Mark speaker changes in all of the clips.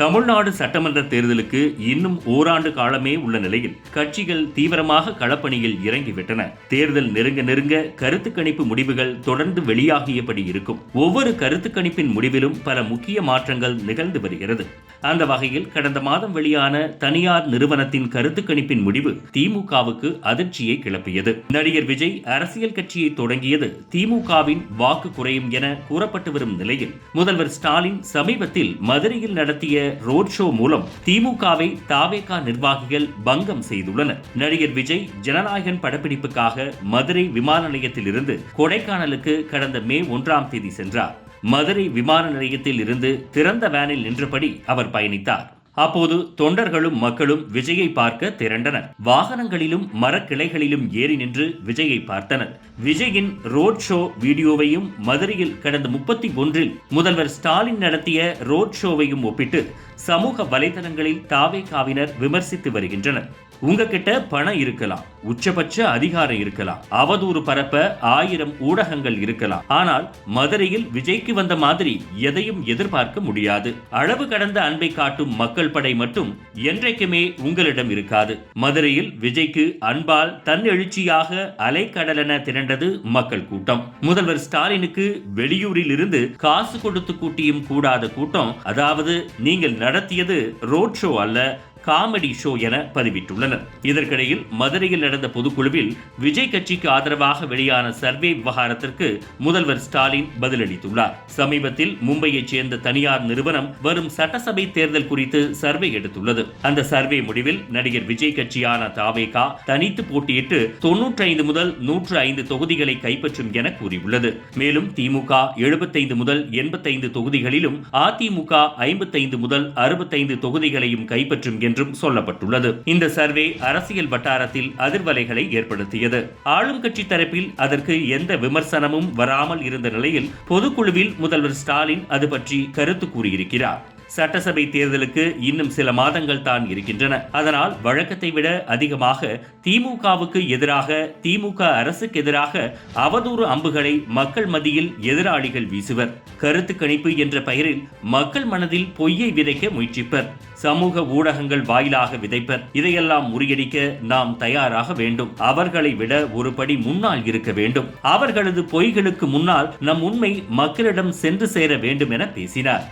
Speaker 1: தமிழ்நாடு சட்டமன்ற தேர்தலுக்கு இன்னும் ஓராண்டு காலமே உள்ள நிலையில் கட்சிகள் தீவிரமாக களப்பணியில் இறங்கிவிட்டன. தேர்தல் நெருங்க நெருங்க கருத்து கணிப்பு முடிவுகள் தொடர்ந்து வெளியாகியபடி இருக்கும். ஒவ்வொரு கருத்து கணிப்பின் முடிவிலும் பல முக்கிய மாற்றங்கள் நிகழ்ந்து வருகிறது. அந்த வகையில் கடந்த மாதம் வெளியான தனியார் நிறுவனத்தின் கருத்து கணிப்பின் முடிவு திமுகவுக்கு அதிர்ச்சியை கிளப்பியது. நடிகர் விஜய் அரசியல் கட்சியை தொடங்கியது திமுகவின் வாக்கு குறையும் என கூறப்பட்டு வரும் நிலையில் முதல்வர் ஸ்டாலின் சமீபத்தில் மதுரையில் நடத்திய ரோட் ஷோ மூலம் திமுகவை தாவேகா நிர்வாகிகள் பங்கம் செய்துள்ளனர். நடிகர் விஜய் ஜனநாயகன் படப்பிடிப்புக்காக மதுரை விமான நிலையத்தில் இருந்து கொடைக்கானலுக்கு கடந்த மே ஒன்றாம் தேதி சென்றார். மதுரை விமான நிலையத்தில் இருந்து திறந்த வேனில் நின்றபடி அவர் பயணித்தார். அப்போது தொண்டர்களும் மக்களும் விஜயை பார்க்க திரண்டனர். வாகனங்களிலும் மரக்கிளைகளிலும் ஏறி நின்று விஜயை பார்த்தனர். விஜயின் ரோட் ஷோ வீடியோவையும் மதுரையில் கடந்த முப்பத்தி ஒன்றில் முதல்வர் ஸ்டாலின் நடத்திய ரோட் ஷோவையும் ஒப்பிட்டு சமூக வலைதளங்களில் தாவே காவினர் விமர்சித்து வருகின்றனர். உங்ககிட்ட பணம் இருக்கலாம் உச்சபட்ச அதிகாரம் இருக்கலாம் அவதூறு பரப்ப ஆயிரம் ஊடகங்கள் இருக்கலாம். ஆனால் மதுரையில் விஜய்க்கு வந்த மாதிரி எதையும் எதிர்பார்க்க முடியாது. அளவு கடந்த அன்பை காட்டும் மக்கள் படை மட்டும் என்றைக்குமே உங்களிடம் இருக்காது. மதுரையில் விஜய்க்கு அன்பால் தன் எழுச்சியாக அலைக்கடலென திரண்டது மக்கள் கூட்டம். முதல்வர் ஸ்டாலினுக்கு வெளியூரில் இருந்து காசு கொடுத்து கூட்டியும் கூடாத கூட்டம் அதாவது நீங்கள் நடத்தியது ரோட் ஷோ அல்ல காமெடி ஷோ என பதிவிட்டுள்ளனர். இதற்கிடையில் மதுரையில் நடந்த பொதுக்குழுவில் விஜய் கட்சிக்கு ஆதரவாக வெளியான சர்வே விவகாரத்திற்கு முதல்வர் ஸ்டாலின் பதிலளித்துள்ளார். சமீபத்தில் மும்பையைச் சேர்ந்த தனியார் நிறுவனம் வரும் சட்டசபை தேர்தல் குறித்து சர்வே எடுத்துள்ளது. அந்த சர்வே முடிவில் நடிகர் விஜய் கட்சியான தாவேகா தனித்து போட்டியிட்டு தொன்னூற்றி ஐந்து முதல் நூற்று ஐந்து தொகுதிகளை கைப்பற்றும் என கூறியுள்ளது. மேலும் திமுக எழுபத்தைந்து முதல் எண்பத்தைந்து தொகுதிகளிலும் அதிமுக ஐம்பத்தைந்து முதல் அறுபத்தைந்து தொகுதிகளையும் கைப்பற்றும் என என்றும் சொல்லப்பட்டுள்ளது. இந்த சர்வே அரசியல் வட்டாரத்தில் அதிர்வலைகளை ஏற்படுத்தியது. ஆளும் கட்சி தரப்பில் அதற்கு எந்த விமர்சனமும் வராமல் இருந்த நிலையில் பொதுக்குழுவில் முதல்வர் ஸ்டாலின் அது பற்றி கருத்து கூறியிருக்கிறார். சட்டசபை தேர்தலுக்கு இன்னும் சில மாதங்கள் தான் இருக்கின்றன. அதனால் வழக்கத்தை விட அதிகமாக திமுகவுக்கு எதிராக திமுக அரசுக்கு எதிராக அவதூறு அம்புகளை மக்கள் மத்தியில் எதிராளிகள் வீசுவர். கருத்து கணிப்பு என்ற பெயரில் மக்கள் மனதில் பொய்யை விதைக்க முயற்சிப்பர். சமூக ஊடகங்கள் வாயிலாக விதைப்பர். இதையெல்லாம் முறியடிக்க நாம் தயாராக வேண்டும். அவர்களை விட ஒரு படி முன்னால் இருக்க வேண்டும். அவர்களது பொய்களுக்கு முன்னால் நம் உண்மை மக்களிடம் சென்று சேர வேண்டும் என பேசினார்.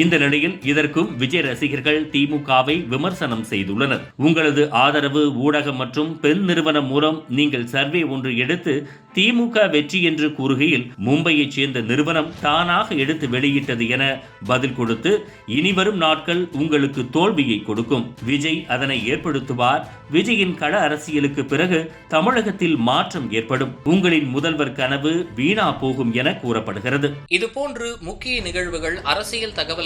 Speaker 1: இந்த நிலையில் இதற்கும் விஜய் ரசிகர்கள் திமுகவை விமர்சனம் செய்துள்ளனர். உங்களது ஆதரவு ஊடகம் மற்றும் பெண் நிறுவனம் மூலம் நீங்கள் சர்வே ஒன்று எடுத்து திமுக வெற்றி என்று கூறுகையில் மும்பையைச் சேர்ந்த நிறுவனம் தானாக எடுத்து வெளியிட்டது என பதில் கொடுத்து இனிவரும் நாட்கள் உங்களுக்கு தோல்வியை கொடுக்கும். விஜய் அதனை ஏற்படுத்துவார். விஜயின் கள அரசியலுக்கு பிறகு தமிழகத்தில் மாற்றம் ஏற்படும். உங்களின் முதல்வர் கனவு வீணா போகும் என கூறப்படுகிறது.
Speaker 2: இதுபோன்று முக்கிய நிகழ்வுகள் அரசியல் தகவல்